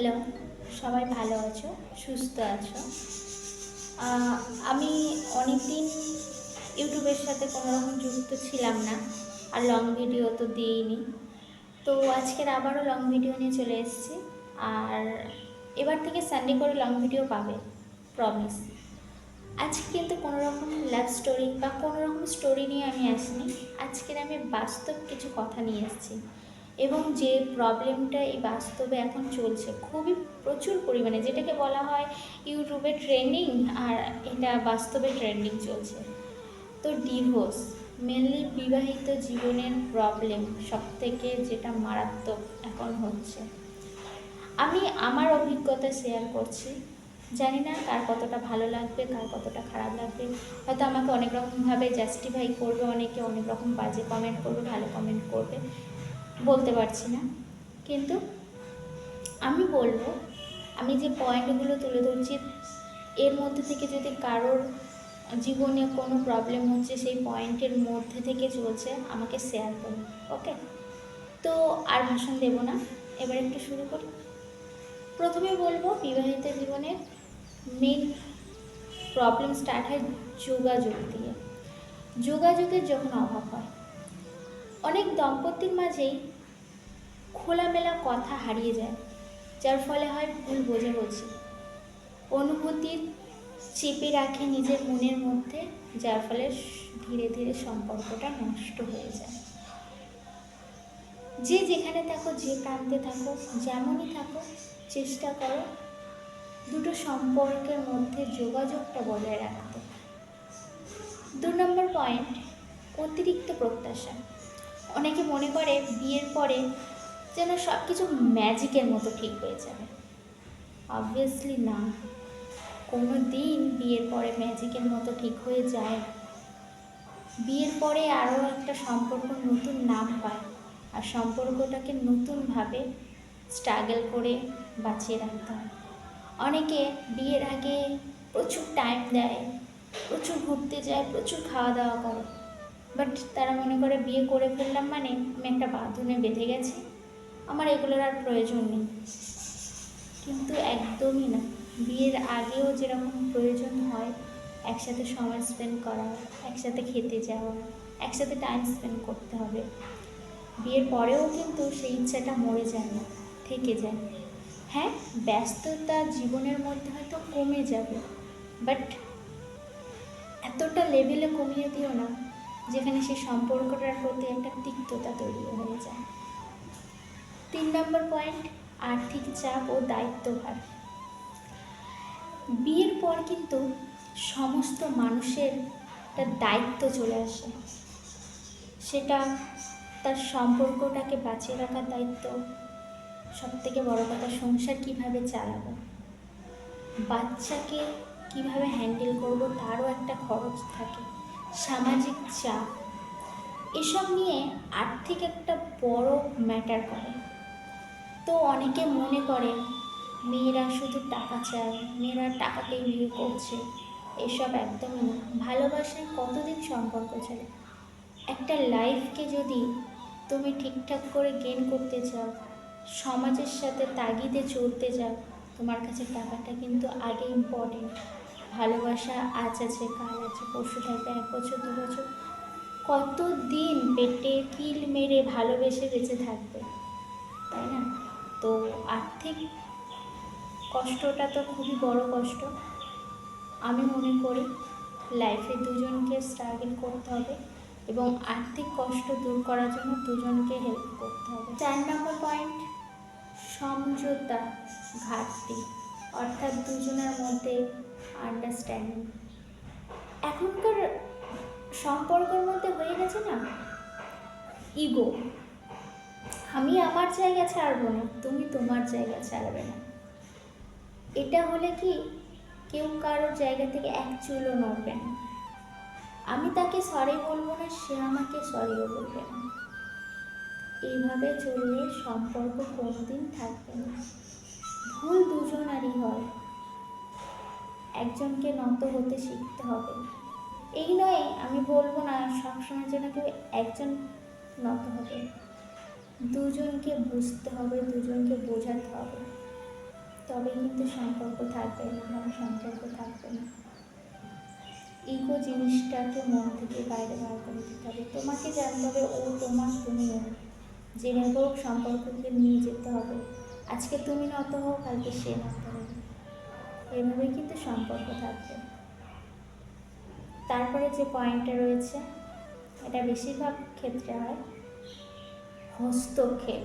Hello, সবাই ভালো আছো? সুস্থ আছো? আমি অনেক দিন ইউটিউবের সাথে কোনো রকম যুক্ত ছিলাম না, আর লং ভিডিও তো দিইনি। তো আজকের আবারও লং ভিডিও নিয়ে চলে এসেছি, আর এবার থেকে সানডে করে লং ভিডিও পাবে প্রমিস আজকে কিন্তু কোনো রকম লাভ স্টোরি বা কোনো রকম স্টোরি নিয়ে আমি আসিনি, আজকের আমি বাস্তব কিছু কথা নিয়ে এসেছি এবং যে প্রবলেমটা এই বাস্তবে এখন চলছে, খুবই প্রচুর পরিমাণে, যেটাকে বলা হয় ইউটিউবে ট্রেন্ডিং আর এটা বাস্তবে ট্রেন্ডিং চলছে। তো ডিভোর্স মেনলি বিবাহিত জীবনের প্রবলেম সব থেকে যেটা মারাত্মক এখন হচ্ছে। আমি আমার অভিজ্ঞতা শেয়ার করছি, জানি না কার কতটা ভালো লাগবে, কার কতটা খারাপ লাগবে। হয়তো আমাকে অনেক রকমভাবে জাস্টিফাই করবে, অনেকে অনেক রকম বাজে কমেন্ট করবে, ভালো কমেন্ট করবে। বলতে পারছি না। কিন্তু আমি বলব, আমি যে পয়েন্টগুলো তুলে ধরছি, এর মধ্যে থেকে যদি কারোর জীবনে কোনো প্রবলেম হচ্ছে, সেই পয়েন্টের মধ্যে থেকে চলছে, আমাকে শেয়ার করুন ওকে তো আর ভাষণ দেব না। এবার একটু শুরু করি। প্রথমে বলব, বিবাহিত জীবনের মেন প্রবলেম স্টার্ট হয় যোগাযোগ দিয়ে। যোগাযোগের যখন অভাব হয়, অনেক দম্পতির মাঝেই খোলামেলা কথা হারিয়ে যায়, যার ফলে হয় ভুল বোঝাবুঝি। অনুভূতির চেপে রাখে নিজের মনের মধ্যে, যার ফলে ধীরে ধীরে সম্পর্কটা নষ্ট হয়ে যায়। যে যেখানে থাকো, যে প্রান্তে থাকো, যেমনই থাকো, চেষ্টা করো দুটো সম্পর্কের মধ্যে যোগাযোগটা বজায় রাখতে। দু নম্বর পয়েন্ট অতিরিক্ত প্রত্যাশা। অনেকে মনে করে বিয়ের পরে যেন সব কিছু ম্যাজিকের মতো ঠিক হয়ে যাবে। অবভিয়াসলি না। কোনো দিন বিয়ের পরে ম্যাজিকের মতো ঠিক হয়ে যায় বিয়ের পরে আরও একটা সম্পর্ক নতুন নাম পায় আর সম্পর্কটাকে নতুনভাবে স্ট্রাগল করে বাঁচিয়ে রাখতে হয়। অনেকে বিয়ের আগে প্রচুর টাইম দেয়, প্রচুর ঘুরতে যায়, প্রচুর খাওয়া দাওয়া করে। বাট তারা মনে করে বিয়ে করে ফেললাম মানে আমি একটা বাঁধনে বেঁধে গেছি। আমার এগুলোর আর প্রয়োজন নেই। কিন্তু একদমই না। বিয়ের আগেও যেরকম প্রয়োজন হয়, একসাথে সময় স্পেন্ড করা, একসাথে খেতে যাওয়া, একসাথে টাইম স্পেন্ড করতে হবে। বিয়ের পরেও কিন্তু সেই ইচ্ছাটা মরে যায় না, থেকে যায়। হ্যাঁ ব্যস্ততা জীবনের মধ্যে হয়তো কমে যাবে বাট এতটা লেভেলে কমিয়ে দিও না, যেখানে সেই সম্পর্কটার প্রতি একটা তিক্ততা তৈরি হয়ে যায়। তিন নম্বর পয়েন্ট, আর্থিক চাপ ও দায়িত্বভার। বিয়ের পর কিন্তু সমস্ত মানুষের একটা দায়িত্ব চলে আসে। সেটা তার সম্পর্কটাকে বাঁচিয়ে রাখার দায়িত্ব। সব থেকে বড় কথা, সংসার কীভাবে চালাবো? বাচ্চাকে কীভাবে হ্যান্ডেল করব, তারও একটা খরচ থাকে। সামাজিক চাপ, এসব নিয়ে আর্থিক একটা বড় ম্যাটার করে। তো অনেকে মনে করে মেয়েরা শুধু টাকা চায়, মেয়েরা টাকাকেই বিয়ে করছে। এসব একদমই না। ভালোবাসায় কতদিন সম্পর্ক চলে? একটা লাইফকে যদি তুমি ঠিকঠাক করে গেন করতে চাও, সমাজের সাথে তাগিদে চলতে চাও, তোমার কাছে টাকাটা কিন্তু আগে ইম্পর্টেন্ট ভালোবাসা আজ আছে, কাল আছে, পরশু থাকবে, এক বছর, দু বছর। কত দিন পেটে কিল মেরে ভালোবেসে বেঁচে থাকবে? তাই না? তো আর্থিক কষ্টটা তো খুবই বড় কষ্ট। আমি মনে করি লাইফে দুজনকে স্ট্রাগল করতে হবে এবং আর্থিক কষ্ট দূর করার জন্য দুজনকে হেল্প করতে হবে। চার নম্বর পয়েন্ট সমঝোতা ঘাটতি, অর্থাৎ দুজনের মধ্যে আন্ডারস্ট্যান্ডিং এখনকার সম্পর্কের মধ্যে হয়ে গেছে না? ইগো আমি আমার জায়গা ছাড়বো না, তুমি তোমার জায়গা ছাড়বে না। এটা হলে কি কেউ কারোর জায়গা থেকে এক চুলও নড়বে না। আমি তাকে সরি বলব না, সে আমাকে সরিও বলবে না। এইভাবে চললে সম্পর্ক কোনোদিন থাকবে না। ভুল দুজনারই হয়। একজনকে নত হতে শিখতে হবে। এই নয়, আমি বলব না সবসময় যেন কেউ একজন নত হবে। দুজনকে বুঝতে হবে, দুজনকে বোঝাতে হবে। তবে কিন্তু সম্পর্ক থাকবে না মানে সম্পর্ক থাকবে না। ইগো জিনিসটাকে মন থেকে বাইরে বার করে দিতে হবে। তোমাকে জানতে হবে ও তোমার তুমি ও। জেনে হোক সম্পর্ককে নিয়ে যেতে হবে। আজকে তুমি নত হও, কালকে সে নত হবে। এভাবেই কিন্তু সম্পর্ক থাকবে। তারপরে যে পয়েন্টটা রয়েছে, এটা বেশিরভাগ ক্ষেত্রে হয় হস্তক্ষেপ।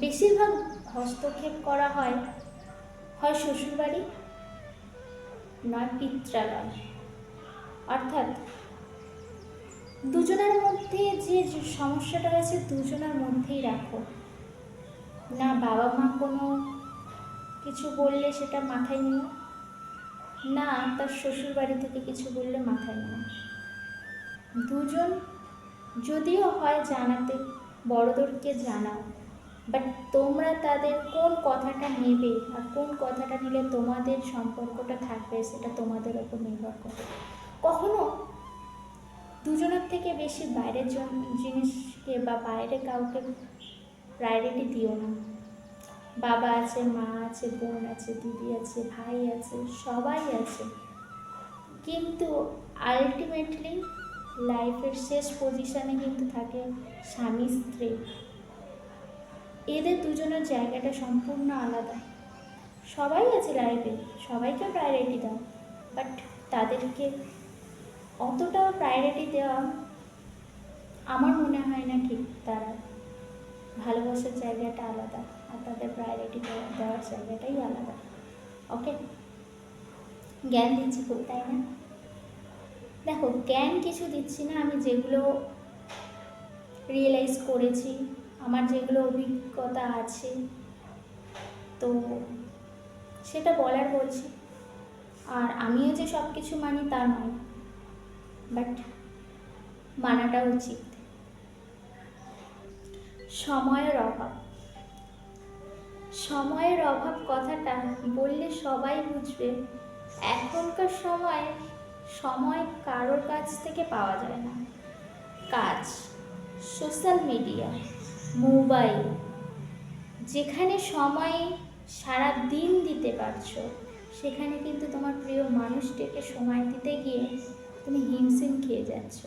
বেশিরভাগ হস্তক্ষেপ করা হয় হয় শ্বশুরবাড়ি, নয় পিত্রালয়। অর্থাৎ দুজনের মধ্যে যে সমস্যাটা রয়েছে দুজনের মধ্যেই রাখো। না বাবা মা কোনো কিছু বললে সেটা মাথায় নিও, না তার শ্বশুর বাড়ি থেকে কিছু বললে মাথায় নিও। দুজন যদিও হয় জানাতে বড়দেরকে জানাও। বাট তোমরা তাদের কোন কথাটা নেবে আর কোন কথাটা নিলে তোমাদের সম্পর্কটা থাকবে সেটা তোমাদের ওপর নির্ভর করে কখনো দুজনের থেকে বেশি বাইরের জন- জিনিসকে বা বাইরে কাউকে প্রায়োরিটি দিও না। বাবা আছে, মা আছে, বোন আছে, দিদি আছে, ভাই আছে, সবাই আছে। কিন্তু আলটিমেটলি লাইফের শেষ পজিশনে কিন্তু থাকে স্বামী, স্ত্রী। এদের দুজনের জায়গাটা সম্পূর্ণ আলাদা। সবাই আছে লাইফে সবাইকে প্রায়োরিটি দাও। বাট তাদেরকে অতটাও প্রায়োরিটি দেওয়া আমার মনে হয় না ঠিক। তারা ভালোবাসার জায়গাটা আলাদা আর তাদের প্রায়োরিটি দেওয়ার জায়গাটাই আলাদা। ওকে জ্ঞান দিচ্ছি খুব, তাই না? দেখো, জ্ঞান কিছু দিচ্ছি না, আমি যেগুলো রিয়েলাইজ করেছি, আমার যেগুলো অভিজ্ঞতা আছে, তো সেটা বলার বলছি। আর আমিও যে সব কিছু মানি তা নয় বাট মানাটা উচিত। সময়ের অভাব। সময়ের অভাব কথাটা বললে সবাই বুঝবে, এখনকার সময় সময় কারোর কাছ থেকে পাওয়া যায় না। কাজ, সোশ্যাল মিডিয়া, মোবাইল, যেখানে সময় সারা দিন দিতে পারছ, সেখানে কিন্তু তোমার প্রিয় মানুষটিকে সময় দিতে গিয়ে তুমি হিমশিম খেয়ে যাচ্ছ।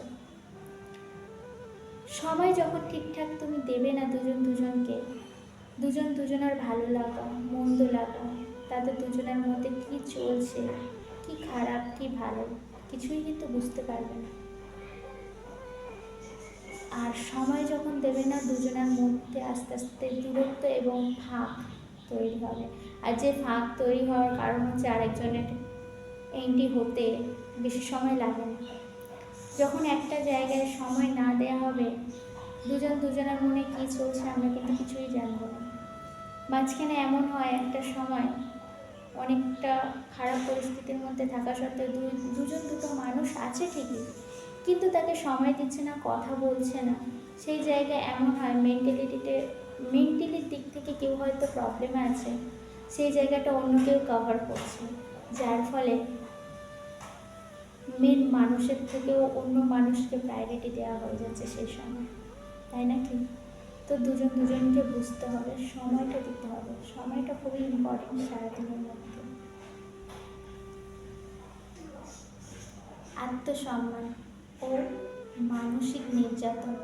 সময় যখন ঠিকঠাক তুমি দেবে না দুজন দুজনকে, দুজন দুজনের ভালো লাগা, মন্দ লাগা তাদের দুজনের মধ্যে কি চলছে, কি খারাপ, কি ভালো কিছুই কিন্তু বুঝতে পারবে না। আর সময় যখন দেবে না, দুজনের মধ্যে আস্তে আস্তে দূরত্ব এবং ফাঁক তৈরি হবে। আর যে ফাঁক তৈরি হওয়ার কারণ হচ্ছে আরেকজনের এন্ট্রি হতে বেশি সময় লাগে না। যখন একটা জায়গায় সময় না দেওয়া হবে, দুজন দুজনের মনে কী চলছে আমরা কিন্তু কিছুই জানব না। মাঝখানে এমন হয় একটা সময় অনেকটা খারাপ পরিস্থিতির মধ্যে থাকা সত্ত্বেও দুই দুজন দুটো মানুষ আছে ঠিকই, কিন্তু তাকে সময় দিচ্ছে না, কথা বলছে না। সেই জায়গায় এমন হয় মেন্টালিটিতে মেন্টালির দিক থেকে কেউ হয়তো প্রবলেমে আছে, সেই জায়গাটা অন্য কেউ কভার করছে। যার ফলে মেন মানুষের থেকেও অন্য মানুষকে প্রায়োরিটি দেওয়া হয়ে যাচ্ছে সেই সময়, তাই নাকি তো দুজন দুজনকে বুঝতে হবে, সময়টা দিতে হবে। সময়টা খুবই ইম্পর্টেন্ট সারাদিনের মধ্যে। আত্মসম্মান ও মানসিক নির্যাতন।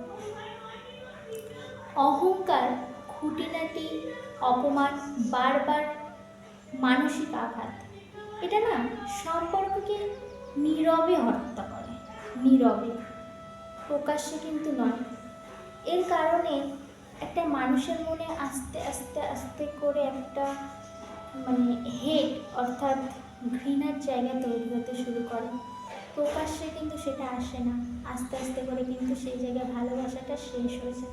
অহংকার, খুঁটিনাটি, অপমান, বারবার মানসিক আঘাত, এটা না সম্পর্ককে নীরবে হত্যা করে। নীরবে। প্রকাশ্যে কিন্তু নয়। এর কারণে একটা মানুষের মনে আস্তে আস্তে আস্তে করে একটা মানে হেড অর্থাৎ ঘৃণার জায়গা তৈরি হতে শুরু করে। প্রকাশ্যে কিন্তু সেটা আসে না। আস্তে আস্তে করে কিন্তু সেই জায়গায় ভালোবাসাটা শেষ হয়েছে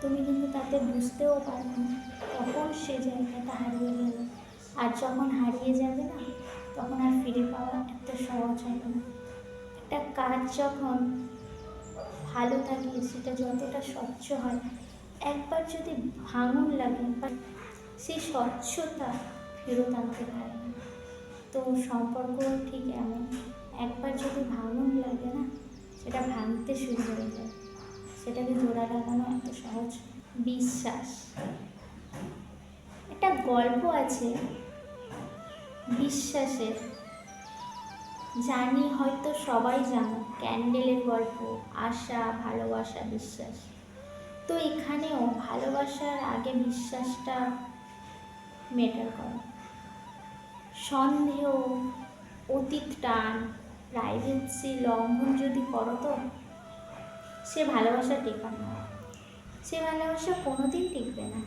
তুমি কিন্তু তাতে বুঝতেও পারবে না তখন সে জায়গাটা হারিয়ে গেল। আর যখন হারিয়ে যাবে না, তখন আর ফিরে পাওয়া এত সহজ হবে না। একটা কাজ যখন ভালো থাকে, সেটা যতটা স্বচ্ছ হয় একবার যদি ভাঙন লাগে সেই স্বচ্ছতা ফেরত আনতে পারে। না তো সম্পর্ক ঠিক এমন, একবার যদি ভাঙন লাগে না, সেটা ভাঙতে শুরু হয়ে যায়। সেটাকে জোড়া লাগানো এত সহজ, বিশ্বাস। একটা গল্প আছে, বিশ্বাসের। জানি হয়তো সবাই জানো, ক্যান্ডেলের গল্প, আশা, ভালোবাসা, বিশ্বাস। তো এখানেও ভালোবাসার আগে বিশ্বাসটা মেটার করে। সন্দেহ, অতীত টান প্রাইভেসি লঙ্ঘন যদি করো তো, সে ভালোবাসা টেকার না। সে ভালোবাসা কোনোদিন টিকবে না।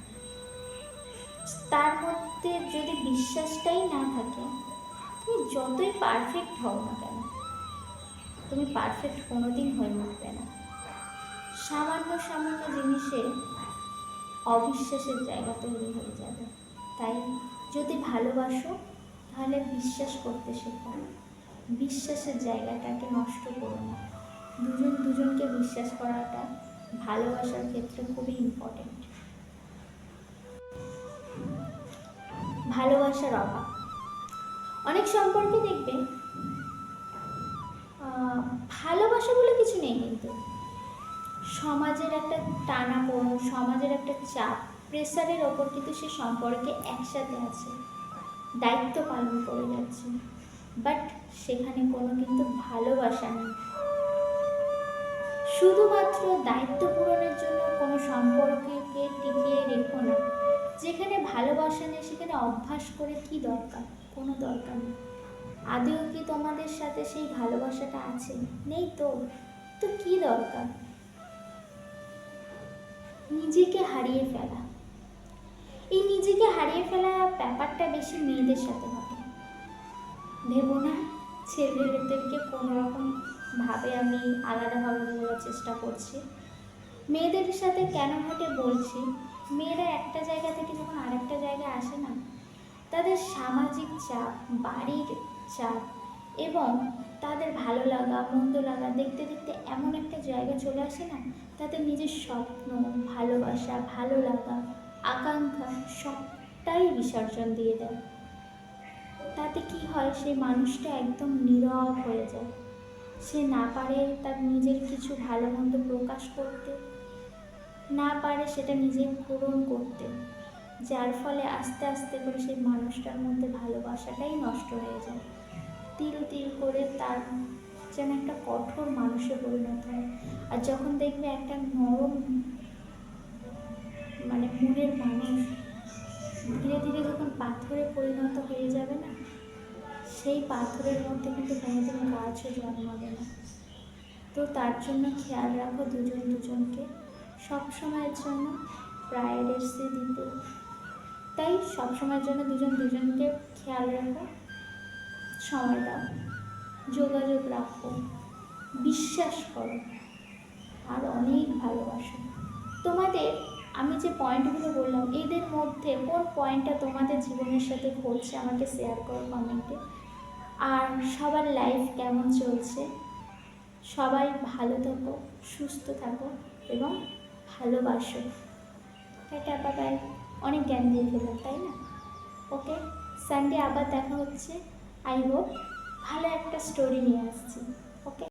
তার মধ্যে যদি বিশ্বাসটাই না থাকে, তুমি যতই পারফেক্ট হও না কেন, তুমি পারফেক্ট কোনোদিন হয়ে সামান্য সামান্য জিনিসে অবিশ্বাসের জায়গা তৈরি হয়ে যাবে। তাই যদি ভালোবাসো তাহলে বিশ্বাস করতে শেখো বিশ্বাসের জায়গাটাকে নষ্ট করো না। দুজন দুজনকে বিশ্বাস করাটা ভালোবাসার ক্ষেত্রে খুবই ইম্পর্টেন্ট ভালোবাসার অভাব। অনেক সম্পর্কে দেখবে আহ, ভালোবাসা বলে কিছু নেই কিন্তু। সমাজের একটা টানা পড়ুন সমাজের একটা চাপ প্রেসারের ওপর কিন্তু সে সম্পর্কে একসাথে আছে, দায়িত্ব পালন করে যাচ্ছে। বাট সেখানে কোনো কিন্তু ভালোবাসা নেই। শুধুমাত্র দায়িত্ব পূরণের জন্য কোনো সম্পর্ককে টিকিয়ে রেখো না। যেখানে ভালোবাসা নেই, সেখানে অভ্যাস করে কি দরকার? কোনো দরকার নেই। আদেও কি তোমাদের সাথে সেই ভালোবাসাটা আছে? নেই তো। তো কি দরকার? নিজেকে হারিয়ে ফেলা। এই নিজেকে হারিয়ে ফেলা ব্যাপারটা বেশি মেয়েদের সাথে ঘটে ভেবো না ছেলেদেরকে কোনো রকম ভাবে আমি আলাদাভাবে বোঝার চেষ্টা করছি। মেয়েদের সাথে কেন ঘটে বলছি, মেয়েরা একটা জায়গা থেকে যখন আরেকটা জায়গায় আসে না, তাদের সামাজিক চাপ, বাড়ির চাপ এবং তাদের ভালো লাগা, মন্দ লাগা দেখতে দেখতে এমন একটা জায়গা চলে আসে না? তাদের নিজের স্বপ্ন, ভালোবাসা, ভালো লাগা, আকাঙ্ক্ষা সবটাই বিসর্জন দিয়ে দেয়। তাতে কি হয় সেই মানুষটা একদম নীরব হয়ে যায়। সে না পারে তার নিজের কিছু ভালো মন্দ প্রকাশ করতে, না পারে সেটা নিজে পূরণ করতে। যার ফলে আস্তে আস্তে করে সেই মানুষটার মধ্যে ভালোবাসাটাই নষ্ট হয়ে যায়। তিল তিল করে তার যেন একটা কঠোর মানুষে পরিণত হয়। আর যখন দেখবে একটা নরম মানে মনের মানুষ ধীরে ধীরে যখন পাথরে পরিণত হয়ে যাবে না, সেই পাথরের মধ্যে কিন্তু কোনোদিন গাছও জন্মাবে না। তো তার জন্য খেয়াল রাখো দুজন দুজনকে। সব সময়ের জন্য প্রায়োরিটি দিতে। তাই সব সময়ের জন্য দুজন দুজনকে খেয়াল রাখো। সময় দাও যোগাযোগ রাখো, বিশ্বাস করো, আর অনেক ভালোবাসো। তোমাদের, আমি যে পয়েন্টগুলো বললাম, এদের মধ্যে কোন পয়েন্টটা তোমাদের জীবনের সাথে ঘটছে আমাকে শেয়ার করো কমেন্টে আর সবার লাইফ কেমন চলছে? সবাই ভালো থাকো, সুস্থ থাকো এবং ভালোবাসো। এটা বাবাই অনেক জ্ঞান দিয়ে ফেললাম, তাই না? ওকে সানডে আবার দেখা হচ্ছে। আই হোপ ভালো একটা স্টোরি নিয়ে আসছি ওকে?